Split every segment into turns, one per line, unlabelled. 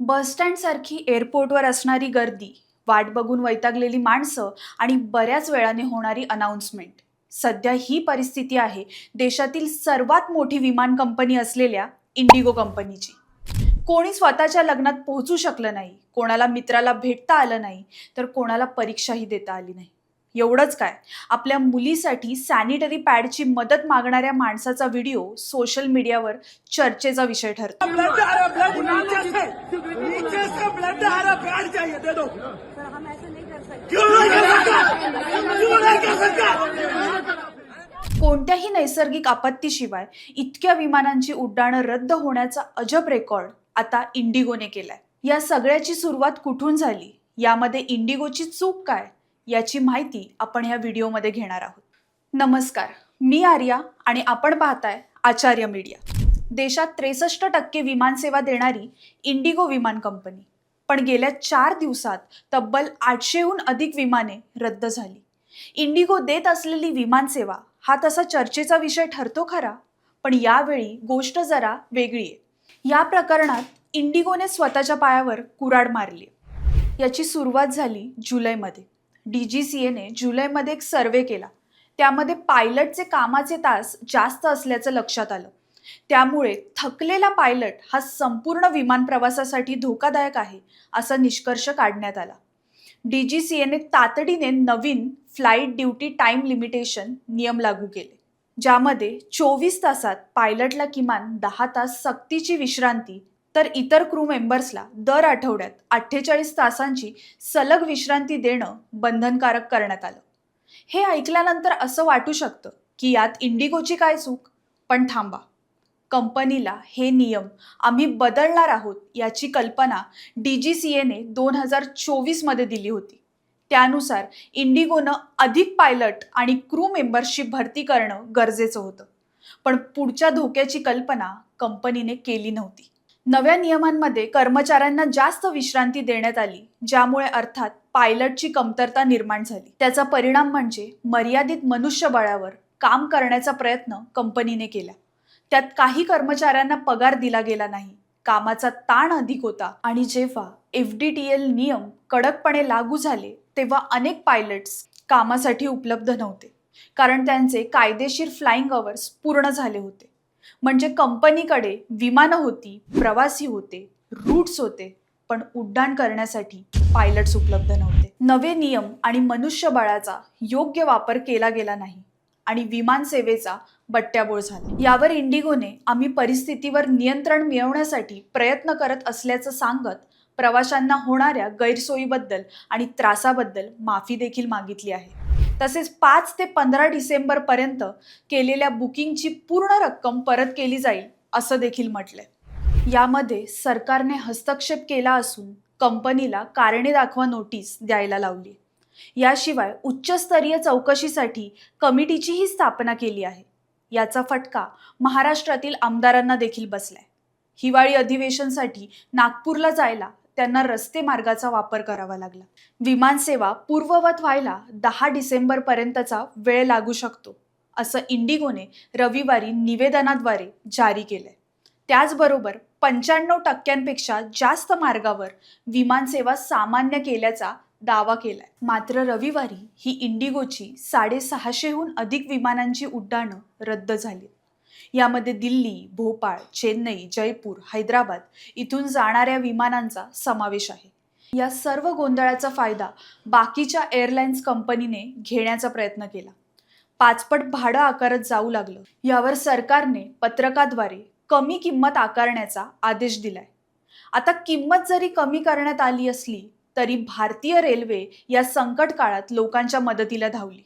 बसस्टँडसारखी एअरपोर्टवर असणारी गर्दी वाट बघून वैतागलेली माणसं आणि बऱ्याच वेळाने होणारी अनाऊन्समेंट सध्या ही परिस्थिती आहे देशातील सर्वात मोठी विमान कंपनी असलेल्या इंडिगो कंपनीची. कोणी स्वतःच्या लग्नात पोहोचू शकलं नाही कोणाला मित्राला भेटता आलं नाही तर कोणाला परीक्षाही देता आली नाही. एवढंच काय. आपल्या मुलीसाठी सॅनिटरी पॅडची मदत मागणाऱ्या माणसाचा व्हिडिओ सोशल मीडियावर चर्चेचा विषय ठरतो. कोणत्याही नैसर्गिक आपत्तीशिवाय इतक्या विमानांची उड्डाणं रद्द होण्याचा अजब रेकॉर्ड आता इंडिगोने केलाय. या सगळ्याची सुरुवात कुठून झाली? यामध्ये इंडिगोची चूक काय? याची माहिती आपण या व्हिडिओमध्ये घेणार आहोत. नमस्कार मी आर्या आणि आपण पाहताय आचार्य मीडिया. देशात त्रेसष्ट टक्के विमानसेवा देणारी इंडिगो विमान कंपनी. पण गेल्या चार दिवसात तब्बल आठशेहून अधिक विमाने रद्द झाली. इंडिगो देत असलेली विमानसेवा हा तसा चर्चेचा विषय ठरतो खरा? पण यावेळी गोष्ट जरा वेगळी आहे. या प्रकरणात इंडिगोने स्वतःच्या पायावर कुराड मारली याची सुरुवात झाली जुलैमध्ये. डी जी सी एने जुलैमध्ये एक सर्वे केला. त्यामध्ये पायलटचे कामाचे तास जास्त असल्याचं लक्षात आलं. त्यामुळे थकलेला पायलट हा संपूर्ण विमान प्रवासासाठी धोकादायक आहे असा निष्कर्ष काढण्यात आला. डी जी सी एने तातडीने नवीन फ्लाईट ड्युटी टाईम लिमिटेशन नियम लागू केले ज्यामध्ये चोवीस तासात पायलटला किमान दहा तास सक्तीची विश्रांती तर इतर क्रू मेंबर्सला दर आठवड्यात अठ्ठेचाळीस तासांची सलग विश्रांती देणं बंधनकारक करण्यात आलं. हे ऐकल्यानंतर असं वाटू शकतं की यात इंडिगोची काय चूक? पण थांबा. कंपनीला हे नियम आम्ही बदलणार आहोत याची कल्पना डी जी सी एने दोन हजार चोवीसमध्ये दिली होती. त्यानुसार इंडिगोनं अधिक पायलट आणि क्रू मेंबरशिप भरती करणं गरजेचं होतं. पण पुढच्या धोक्याची कल्पना कंपनीने केली नव्हती. नव्या नियमांमध्ये कर्मचाऱ्यांना जास्त विश्रांती देण्यात आली ज्यामुळे अर्थात पायलटची कमतरता निर्माण झाली. त्याचा परिणाम म्हणजे मर्यादित मनुष्यबळावर काम करण्याचा प्रयत्न कंपनीने केला. त्यात काही कर्मचाऱ्यांना पगार दिला गेला नाही कामाचा ताण अधिक होता आणि जेव्हा एफ डी टी एल नियम कडकपणे लागू झाले तेव्हा अनेक पायलट्स कामासाठी उपलब्ध नव्हते कारण त्यांचे कायदेशीर फ्लाइंग अवर्स पूर्ण झाले होते. म्हणजे कंपनीकडे विमानं होती प्रवासी होते रूट्स होते पण उड्डाण करण्यासाठी पायलट्स उपलब्ध नव्हते. नवे नियम आणि मनुष्यबळाचा योग्य वापर केला गेला नाही आणि विमान सेवेचा बट्ट्याबोळ झाला. यावर इंडिगोने आम्ही परिस्थितीवर नियंत्रण मिळवण्यासाठी प्रयत्न करत असल्याचं सांगत प्रवाशांना होणाऱ्या गैरसोयीबद्दल आणि त्रासाबद्दल माफी देखील मागितली आहे. तसेच पाच ते पंधरा डिसेंबर पर्यंत केलेल्या बुकिंगची पूर्ण रक्कम परत केली जाईल असं देखील म्हटलंय. यामध्ये सरकारने हस्तक्षेप केला असून कंपनीला कारणे दाखवा नोटीस द्यायला लावली याशिवाय उच्चस्तरीय चौकशीसाठी कमिटीचीही स्थापना केली आहे. याचा फटका महाराष्ट्रातील आमदारांना देखील बसलाय. हिवाळी अधिवेशनसाठी नागपूरला जायला त्यांना रस्ते मार्गाचा वापर करावा लागला. विमानसेवा पूर्ववत व्हायला दहा डिसेंबर पर्यंतचा वेळ लागू शकतो असं इंडिगोने रविवारी निवेदनाद्वारे जारी केलंय. त्याचबरोबर पंच्याण्णव टक्क्यांपेक्षा जास्त मार्गावर विमानसेवा सामान्य केल्याचा दावा केलाय. मात्र रविवारी ही इंडिगोची साडेसहाशेहून अधिक विमानांची उड्डाणं रद्द झाली यामध्ये दिल्ली भोपाळ चेन्नई जयपूर हैदराबाद इथून जाणाऱ्या विमानांचा समावेश आहे. या सर्व गोंधळाचा फायदा बाकीच्या एअरलाइन्स कंपनीने घेण्याचा प्रयत्न केला. पाचपट भाडं आकारत जाऊ लागलं. यावर सरकारने पत्रकाद्वारे कमी किंमत आकारण्याचा आदेश दिलाय. आता किंमत जरी कमी करण्यात आली असली तरी भारतीय रेल्वे या संकट काळात लोकांच्या मदतीला धावली.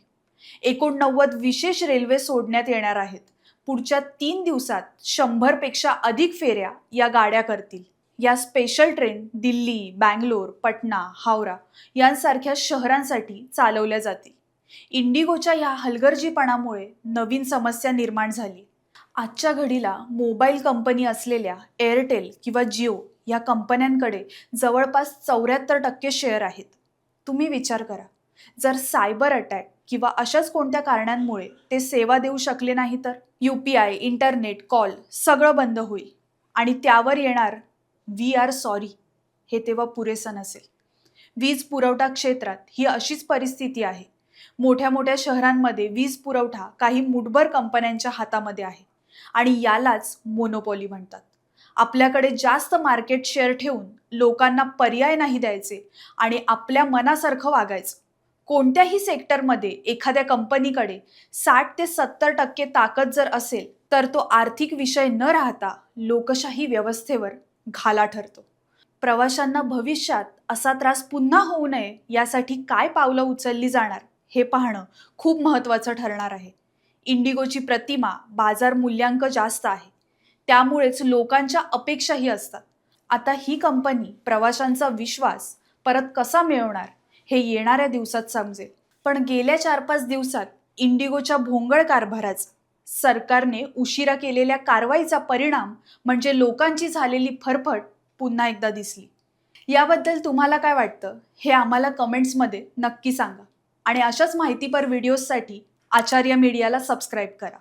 एकोणनव्वद विशेष रेल्वे सोडण्यात येणार आहेत. पुढच्या तीन दिवसात शंभरपेक्षा अधिक फेऱ्या या गाड्या करतील. या स्पेशल ट्रेन दिल्ली बँगलोर पटना हावरा यांसारख्या शहरांसाठी चालवल्या जातील. इंडिगोच्या या हलगर्जीपणामुळे नवीन समस्या निर्माण झाली. आजच्या घडीला मोबाईल कंपनी असलेल्या एअरटेल किंवा जिओ या कंपन्यांकडे जवळपास चौऱ्याहत्तर टक्के शेअर आहेत. तुम्ही विचार करा जर सायबर अटॅक किंवा अशाच कोणत्या कारणांमुळे ते सेवा देऊ शकले नाही तर? U P I internet call सगळं बंद होईल. आणि त्यावर येणार वी आर सॉरी हे तेव्हा पुरेसं नसेल. वीज पुरवठा क्षेत्रात ही अशीच परिस्थिती आहे. मोठ्या मोठ्या शहरांमध्ये वीज पुरवठा काही मुठभर कंपन्यांच्या हातामध्ये आहे. आणि यालाच मोनोपॉली म्हणतात. आपल्याकडे जास्त मार्केट शेअर ठेवून लोकांना पर्याय नाही द्यायचे आणि आपल्या मनासारखं वागायचं. कोणत्याही सेक्टरमध्ये एखाद्या कंपनीकडे साठ ते सत्तर टक्के ताकद जर असेल तर तो आर्थिक विषय न राहता लोकशाही व्यवस्थेवर घाला ठरतो. प्रवाशांना भविष्यात असा त्रास पुन्हा होऊ नये यासाठी काय पावलं उचलली जाणार हे पाहणं खूप महत्त्वाचं ठरणार आहे. इंडिगोची प्रतिमा बाजार मूल्यांक जास्त आहे. त्यामुळेच लोकांच्या अपेक्षाही असतात. आता ही कंपनी प्रवाशांचा विश्वास परत कसा मिळवणार हे येणाऱ्या दिवसात समजेल पण गेल्या चार पाच दिवसात इंडिगोच्या भोंगळ कारभाराचा सरकारने उशिरा केलेल्या कारवाईचा परिणाम म्हणजे लोकांची झालेली फरफट पुन्हा एकदा दिसली. याबद्दल तुम्हाला काय वाटतं? हे आम्हाला कमेंट्समध्ये नक्की सांगा. आणि अशाच माहितीपर व्हिडिओजसाठी आचार्य मीडियाला सबस्क्राईब करा.